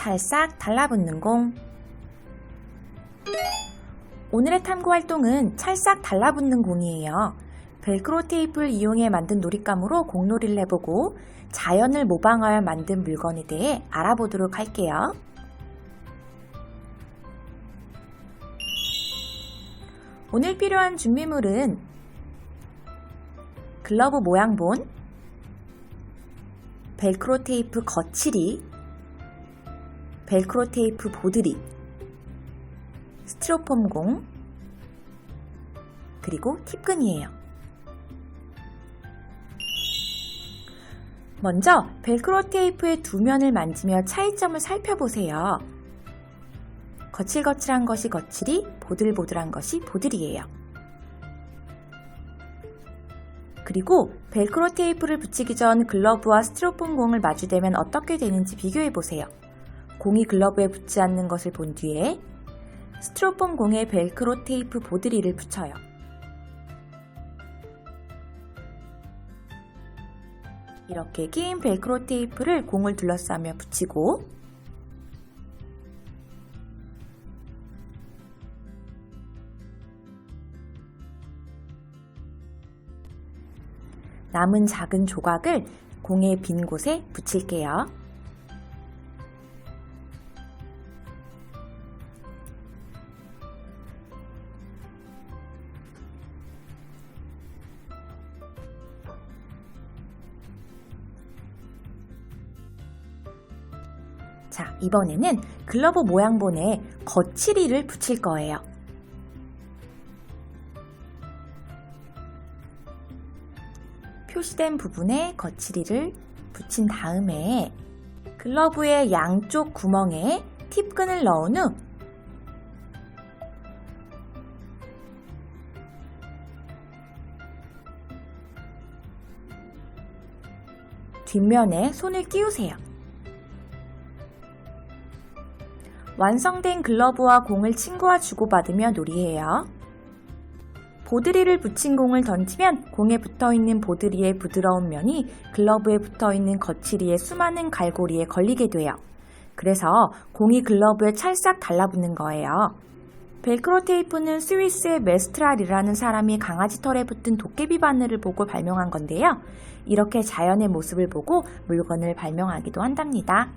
찰싹 달라붙는 공. 오늘의 탐구 활동은 찰싹 달라붙는 공이에요. 벨크로 테이프를 이용해 만든 놀잇감으로 공놀이를 해보고 자연을 모방하여 만든 물건에 대해 알아보도록 할게요. 오늘 필요한 준비물은 글러브 모양본, 벨크로 테이프 거칠이, 벨크로 테이프 보드리, 스티로폼 공, 그리고 팁끈이에요. 먼저 벨크로 테이프의 두 면을 만지며 차이점을 살펴보세요. 거칠거칠한 것이 거칠이, 보들보들한 것이 보들이에요. 그리고 벨크로 테이프를 붙이기 전 글러브와 스티로폼 공을 마주대면 어떻게 되는지 비교해 보세요. 공이 글러브에 붙지 않는 것을 본 뒤에 스티로폼 공에 벨크로 테이프 보드리를 붙여요. 이렇게 긴 벨크로 테이프를 공을 둘러싸며 붙이고 남은 작은 조각을 공의 빈 곳에 붙일게요. 자, 이번에는 글러브 모양본에 거칠이를 붙일 거예요. 표시된 부분에 거칠이를 붙인 다음에 글러브의 양쪽 구멍에 팁끈을 넣은 후 뒷면에 손을 끼우세요. 완성된 글러브와 공을 친구와 주고받으며 놀이해요. 보드리를 붙인 공을 던지면 공에 붙어 있는 보드리의 부드러운 면이 글러브에 붙어 있는 거칠이의 수많은 갈고리에 걸리게 돼요. 그래서 공이 글러브에 찰싹 달라붙는 거예요. 벨크로 테이프는 스위스의 메스트랄이라는 사람이 강아지 털에 붙은 도깨비 바늘을 보고 발명한 건데요. 이렇게 자연의 모습을 보고 물건을 발명하기도 한답니다.